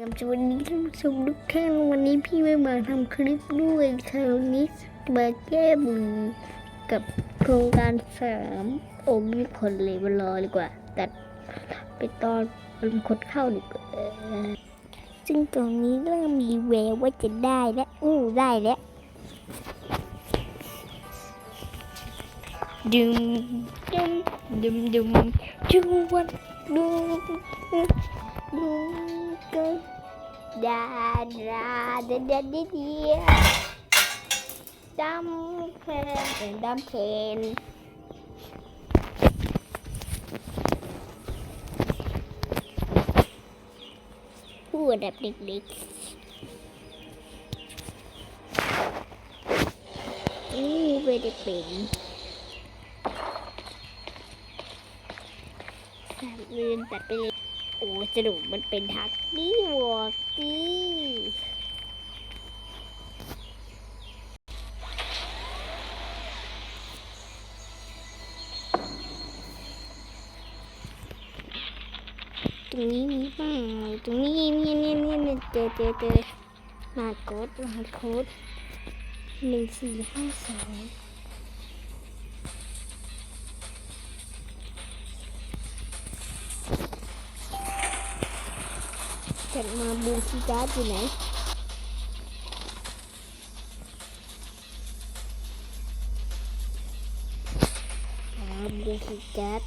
ครับสวัสดีท่านผู้ชมทุกท่านวันนี้พี่ไม่มาทำคลิปด้วยคราวนี้มาแก้มือกับโครงการสามโอ้ไม่ผลเลยมารอดีกว่าตัดไปตอนมันคดเข้าดีกว่าซึ่งตรงนี้เริ่มมีแววว่าจะได้แล้วอู้ได้แล้วดึมดึมดึมดึมจุวันดึม ดึมดึมดาดาดาดาดีดีดำเพลนดำเพลนพูดแบบเด็กๆนี่ไม่ได้เป็นสามเรือนตัดไปเลย โอ้สรุปมันเป็นทักกี้วอร์กี้ตรงนี้มีเปล่าตรงนี้เนี่ยเนี่ยเนี่ยเนี่ยเจอเจอเจอมาโค้ดมาโค้ดหนึ่งสี่ห้าสอง จัดมาบูคีการ์ดอยู่ไหนบูคีการ์ด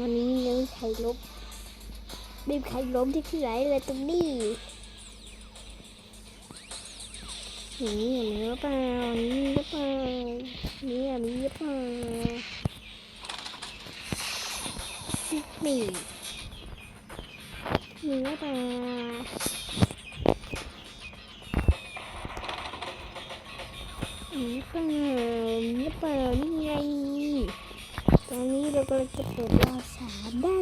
วันนี้ยังใครลบไม่ใครล้มที่ที่ไหนเลยตรงนี้ นี่มีหรือเปล่านี่หรือเปล่านี่มีหรือเปล่ามีมีหรือเปล่ามีหรือเปล่ามีหรือเปล่านี่ไงตอนนี้เรากำลังจะเปิดรอสามได้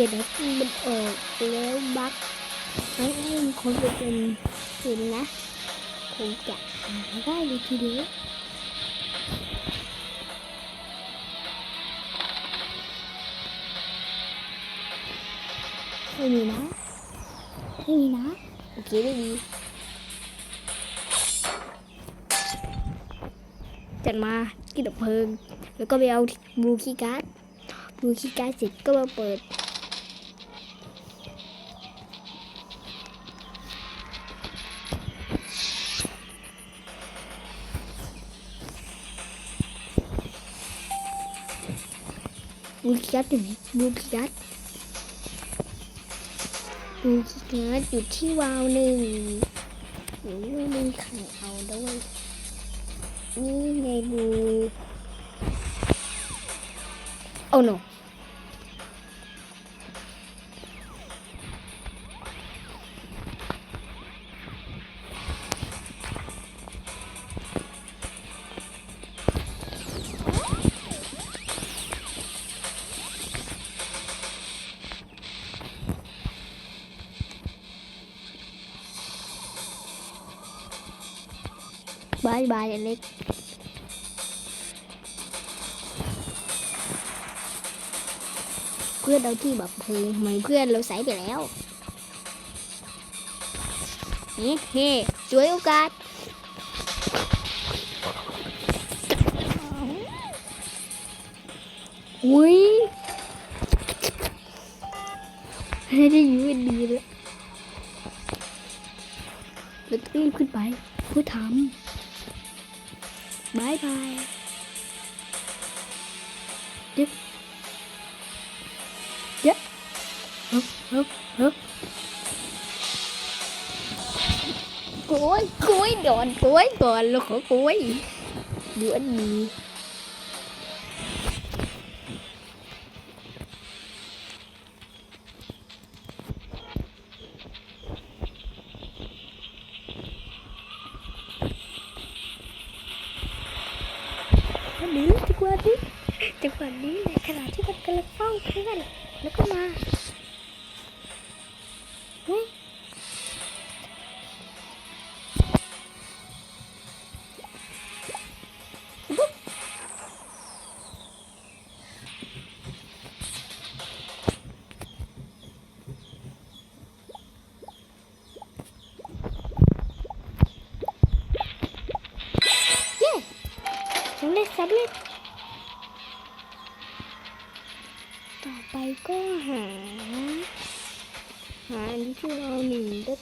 สียดายบมันออกแล้วบักไม่ให้คนเป็นสินนะคงจะหาได้เลทีเดียวไม่มีนะไม่มีนะโอเคไม่มีจัดมากินดับเพลิง แล้วก็ไปเอาบูคีการ์ดบูคีการ์ดเสร็จก็มาเปิด บูคีย์การ์ดอยู่ไหนบูคีย์การ์ดบลูคีย์การ์ดอยู่ที่วาวหนึ่งหนูไม่มีใครเอาด้วยนี่ไงบูโอ้ no บายบายอเล็กเพื่อนเราที่แบบเพลิงทำไมเพื่อนเราใส่ไปแล้วเฮ้เฮ้ช่วยโอกาสอุ้ยให้ได้อยูเป็นดีเลยเราต้องรีบขึ้นไปเพื่อทำ บายบายยึบยึบฮึบฮึบฮึบก กว่านี้จังหวะนี้ในขณะที่มันกำลังเฝ้าเพื่อน แล้วก็มาเฮ้ยบุ๊บเย้สำเร็จสำเร็จ ต่อ ไปก็หา หาที่ชื่อเราหนึ่งแล้ว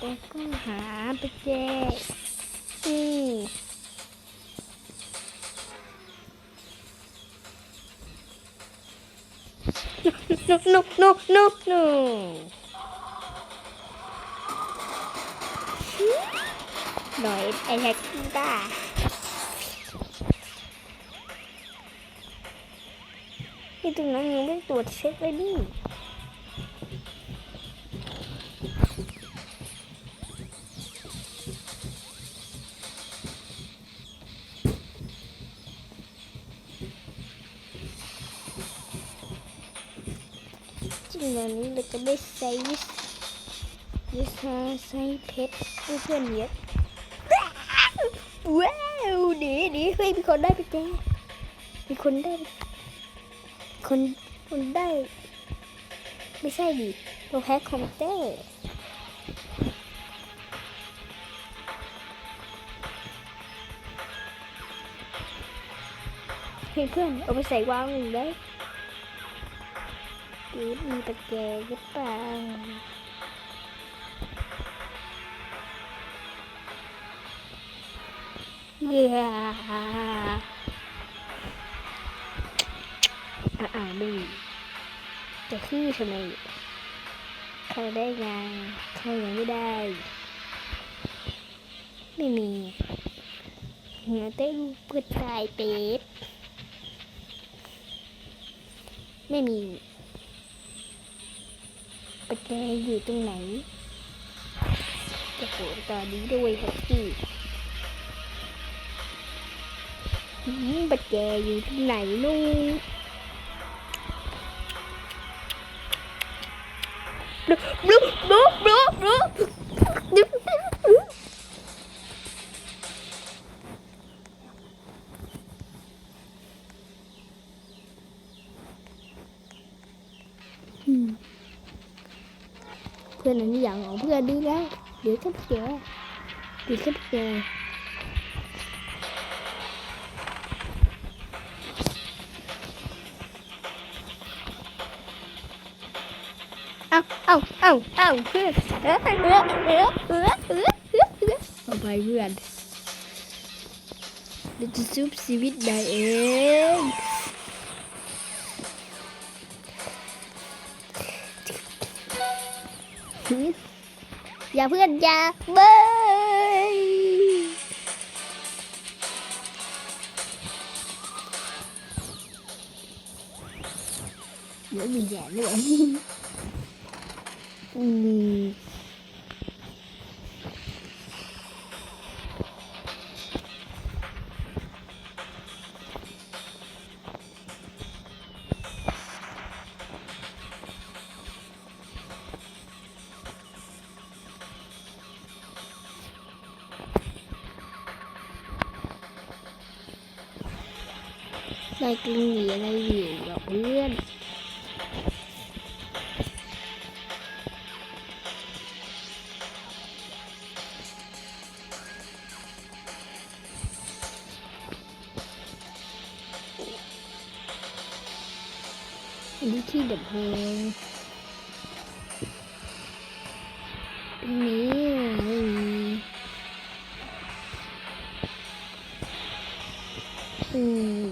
แล้วก็หาไปแจกนี่นุกนุกนุกนุกนุกหน่อยไอแท็กด้า ที่ตรงนั้นยังไม่ตรวจเช็คเลยนี่จริงวันนี้เราจะได้ใช้วิสวิชาใช้เพชรเพื่อนเยอะว้าวดีดีเฮ้ยมีคนได้ไปแจ้งมีคนได้ คนคนได้ ไม่ใช่ดิเราแพ้คอมเตอร์เฮ้ยเพื่อนเอาไปใส่วางหนึ่งได้กีดมีตะแกรงหรือเปล่าเย้ อ่าอ่าดูจะขี้ทำไมเขาได้ยังเขายังไม่ได้ ไม่มีเหงือเต้นเปิดตายเป็ดไม่มีปัจจัยอยู่ตรงไหนจะโหตอนนี้ด้วยครับพี่ปัจจัยอยู่ที่ไหนนู่น เพื่อนอันนี้อย่างของเพื่อนดีแล้ว เดี๋ยวก็เจอเดี๋ยวก็เจอ เอาเอาเอาเอาเพื่อนเออเออเออเออเออเออเออเอาไปเพื่อนเราจะซุบชีวิตได้เองอย่าเพื่อนอย่าเบยเดี๋ยวมีแย่ด้วย อืมนายกลึง นี่ที่ดับเพลิงตรงนี้ไม่มีอืม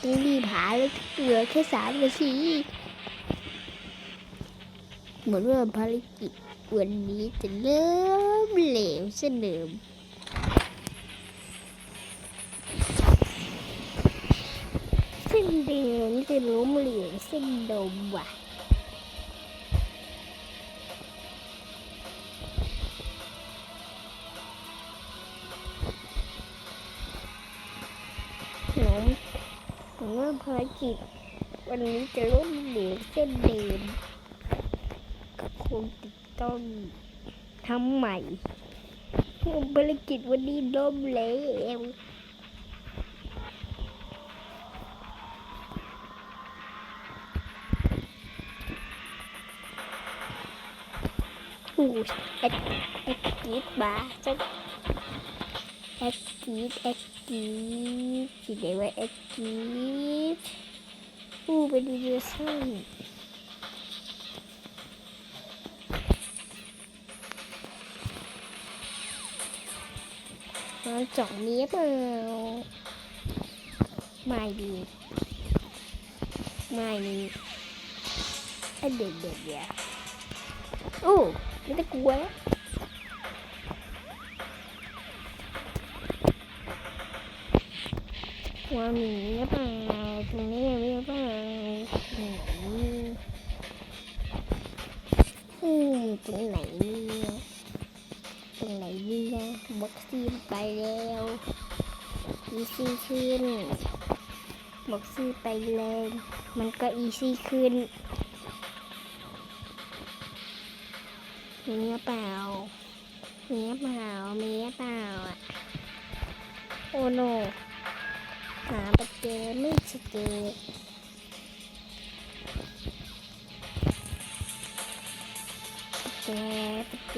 ต้องรีบหาแล้วเหลือแค่สามนาทีเหมือนว่าภารกิจวันนี้จะเริ่มเหลวเสนเดิม เดิมจะล้มเหลวเส้นดมว่ะหนูผมว่าภารกิจวันนี้จะล้มเหลวเส้นเดิมก็คงจะต้องทำใหม่ภารกิจวันนี้ล้มเหลว อู้แอดแอดกรีดบาจังแอคกีดแอคกีดคิดได้ว่าแอคกีดอู้เป็นวิดีโอสั้นมาจ่องเนี้ยเปล่าไม่ดีไม่ดีอันเด็ดเด็ดเดียวโอ้ ไม่ต้องกลัวแล้วว่ามีหรือเปล่าตรงนี้มีหรือเปล่าอืมอืมตรงไหนเนี่ยตรงไหนเนี่ยบ็อกซี่ไปแล้วอีซี่ขึ้นบ็อกซี่ไปแล้วมันก็อีซี่ขึ้น มีหรือเปล่า มีหรือเปล่า มีหรือเปล่าอะ โอ้โนหาไปเจอไม่เจอแกปะแก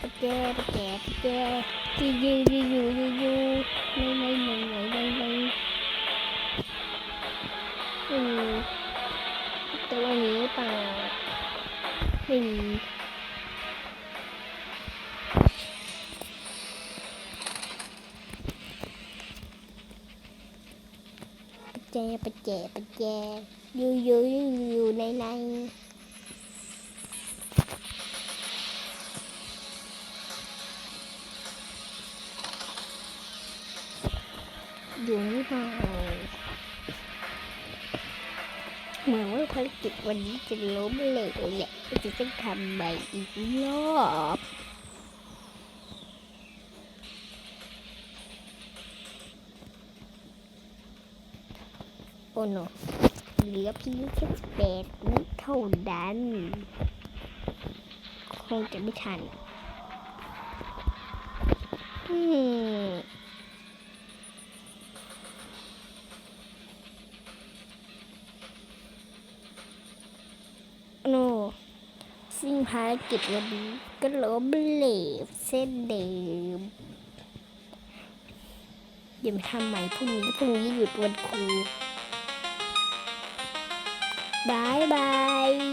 ปะแกปะแกปะแกยูยูยูยูยูยูไม่ไม่ไม่ไม่ไม่ไม่อืมตัวนี้เปล่าไม่มี ปะแจปะแจปะแจยูยูยูยูในในอยู่นี่เปล่าเหมือนว่าภารกิจวันนี้จะล้มเหลวแหละก็จะต้องทำใหม่อีกรอบ โอ้โนเหลือเพียงแค่แปดวิเท่านั้น คงจะไม่ทันอืมโนซึ่งภารกิจวันนี้ก็ล้มเหลวเส้นเดิมเดี๋ยวมาทำใหม่พรุ่งนี้พรุ่งนี้หยุดวันครู บายบาย